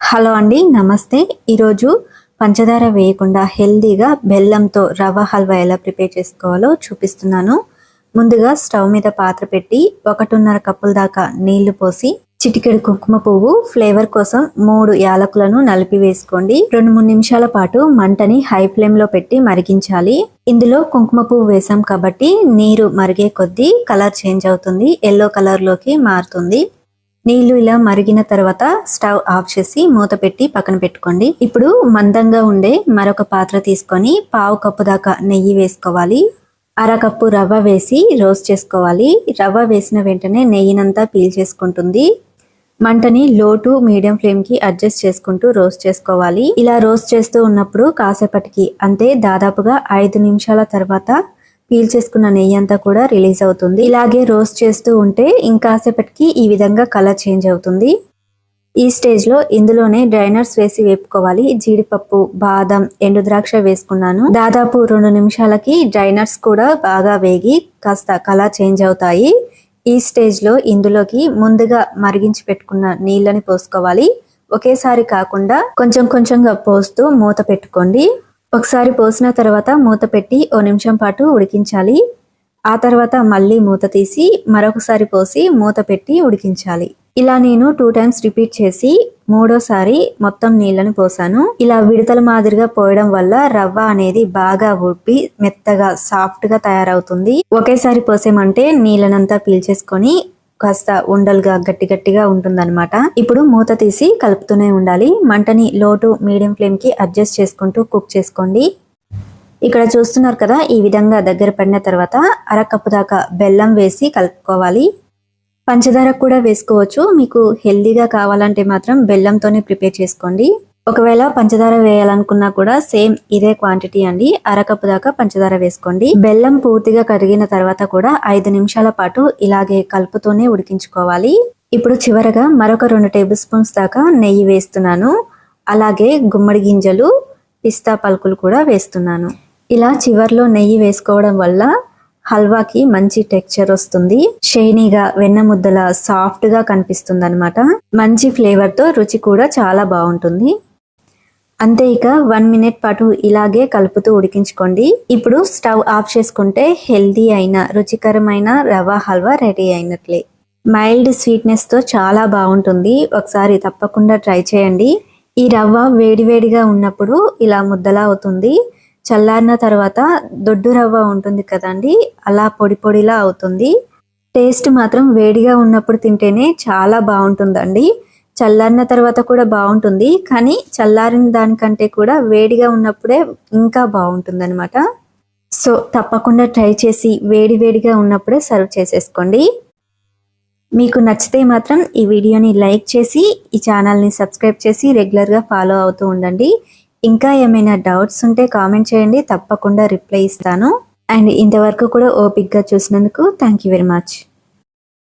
Hello అండి నమస్తే. ఈరోజు పంచదార వేయకుండా హెల్దీగా బెల్లంతో రవ్వ హల్వా ఎలా ప్రిపేర్ చేసుకోవాలో చూపిస్తున్నాను. ముందుగా స్టవ్ మీద పాత్ర పెట్టి ఒకటిన్నర కప్పుల దాకా నీళ్ళు పోసి చిటికెడు కుంకుమ పువ్వు ఫ్లేవర్ కోసం మూడు యాలకులను నలిపి వేసుకోండి. రెండు మూడు నిమిషాల పాటు మంటని హై ఫ్లేమ్లో పెట్టి మరిగించాలి. ఇందులో కుంకుమ పువ్వు వేసాం కాబట్టి నీరు మరిగే కొద్దీ కలర్ చేంజ్ అవుతుంది ఎల్లో కలర్లోకి మారుతుంది. నీళ్ళు ఇలా మరిగిన తర్వాత స్టవ్ ఆఫ్ చేసి మూత పెట్టి పక్కన పెట్టుకోండి. ఇప్పుడు మందంగా ఉండే మరొక పాత్ర తీసుకొని పావు కప్పు దాకా నెయ్యి వేసుకోవాలి. అరకప్పు రవ్వ వేసి రోస్ట్ చేసుకోవాలి. రవ్వ వేసిన వెంటనే నెయ్యినంతా పీల్చేసుకుంటుంది మంటని లో టు మీడియం ఫ్లేమ్కి అడ్జస్ట్ చేసుకుంటూ రోస్ట్ చేసుకోవాలి. ఇలా రోస్ట్ చేస్తూ ఉన్నప్పుడు కాసేపటికి అంటే దాదాపుగా ఐదు నిమిషాల తర్వాత పీల్ చేసుకున్న నెయ్యి అంతా కూడా రిలీజ్ అవుతుంది. ఇలాగే రోస్ట్ చేస్తూ ఉంటే ఇంకాసేపటికి ఈ విధంగా కలర్ చేంజ్ అవుతుంది. ఈ స్టేజ్లో ఇందులోనే డ్రైనర్స్ వేసి వేపుకోవాలి. జీడిపప్పు బాదం ఎండు ద్రాక్ష వేసుకున్నాను. దాదాపు రెండు నిమిషాలకి డ్రైనర్స్ కూడా బాగా వేగి కాస్త కలర్ చేంజ్ అవుతాయి. ఈ స్టేజ్లో ఇందులోకి ముందుగా మరిగించి పెట్టుకున్న నీళ్ళని పోసుకోవాలి. ఒకేసారి కాకుండా కొంచెం కొంచెంగా పోస్తూ మూత పెట్టుకోండి. ఒకసారి పోసిన తర్వాత మూత పెట్టి ఓ నిమిషం పాటు ఉడికించాలి. ఆ తర్వాత మళ్ళీ మూత తీసి మరొకసారి పోసి మూత పెట్టి ఉడికించాలి. ఇలా నేను టూ టైమ్స్ రిపీట్ చేసి మూడోసారి మొత్తం నీళ్ళని పోసాను. ఇలా విడతల మాదిరిగా పోయడం వల్ల రవ్వ అనేది బాగా ఉడిపి మెత్తగా సాఫ్ట్గా తయారవుతుంది. ఒకేసారి పోసేమంటే నీళ్ళనంతా పీల్చేసుకొని కాస్త ఉండలుగా గట్టి గట్టిగా ఉంటుందన్నమాట. ఇప్పుడు మూత తీసి కలుపుతూనే ఉండాలి. మంటని లో టు మీడియం ఫ్లేమ్కి అడ్జస్ట్ చేసుకుంటూ కుక్ చేసుకోండి. ఇక్కడ చూస్తున్నారు కదా ఈ విధంగా దగ్గర పడిన తర్వాత అరకప్పు దాకా బెల్లం వేసి కలుపుకోవాలి. పంచదార కూడా వేసుకోవచ్చు. మీకు హెల్దీగా కావాలంటే మాత్రం బెల్లంతోనే ప్రిపేర్ చేసుకోండి. ఒకవేళ పంచదార వేయాలనుకున్నా కూడా సేమ్ ఇదే క్వాంటిటీ అండి. అరకప్పు దాకా పంచదార వేసుకోండి. బెల్లం పూర్తిగా కరిగిన తర్వాత కూడా ఐదు నిమిషాల పాటు ఇలాగే కలుపుతూనే ఉడికించుకోవాలి. ఇప్పుడు చివరగా మరొక రెండు టేబుల్ స్పూన్స్ దాకా నెయ్యి వేస్తున్నాను. అలాగే గుమ్మడి గింజలు పిస్తా పలుకులు కూడా వేస్తున్నాను. ఇలా చివర్లో నెయ్యి వేసుకోవడం వల్ల హల్వాకి మంచి టెక్చర్ వస్తుంది. షైనీగా వెన్న ముద్దల సాఫ్ట్గా కనిపిస్తుంది అనమాట మంచి ఫ్లేవర్తో రుచి కూడా చాలా బాగుంటుంది. అంతే ఇక వన్ మినిట్ పాటు ఇలాగే కలుపుతూ ఉడికించుకోండి. ఇప్పుడు స్టవ్ ఆఫ్ చేసుకుంటే హెల్దీ అయిన రుచికరమైన రవా హల్వా రెడీ అయినట్లే. మైల్డ్ స్వీట్నెస్తో చాలా బాగుంటుంది. ఒకసారి తప్పకుండా ట్రై చేయండి. ఈ రవ్వ వేడివేడిగా ఉన్నప్పుడు ఇలా ముద్దలా అవుతుంది. చల్లారిన తర్వాత దొడ్డు రవ్వ ఉంటుంది కదండి అలా పొడి పొడిలా అవుతుంది. టేస్ట్ మాత్రం వేడిగా ఉన్నప్పుడు తింటేనే చాలా బాగుంటుందండి. చల్లారిన తర్వాత కూడా బాగుంటుంది. కానీ చల్లారిన దానికంటే కూడా వేడిగా ఉన్నప్పుడే ఇంకా బాగుంటుంది అనమాట సో తప్పకుండా ట్రై చేసి వేడి వేడిగా ఉన్నప్పుడే సర్వ్ చేసేసుకోండి. మీకు నచ్చితే మాత్రం ఈ వీడియోని లైక్ చేసి ఈ ఛానల్ని సబ్స్క్రైబ్ చేసి రెగ్యులర్గా ఫాలో అవుతూ ఉండండి. ఇంకా ఏమైనా డౌట్స్ ఉంటే కామెంట్ చేయండి తప్పకుండా రిప్లై ఇస్తాను. అండ్ ఇంతవరకు కూడా ఓపిక్గా చూసినందుకు థ్యాంక్ యూ వెరీ మచ్.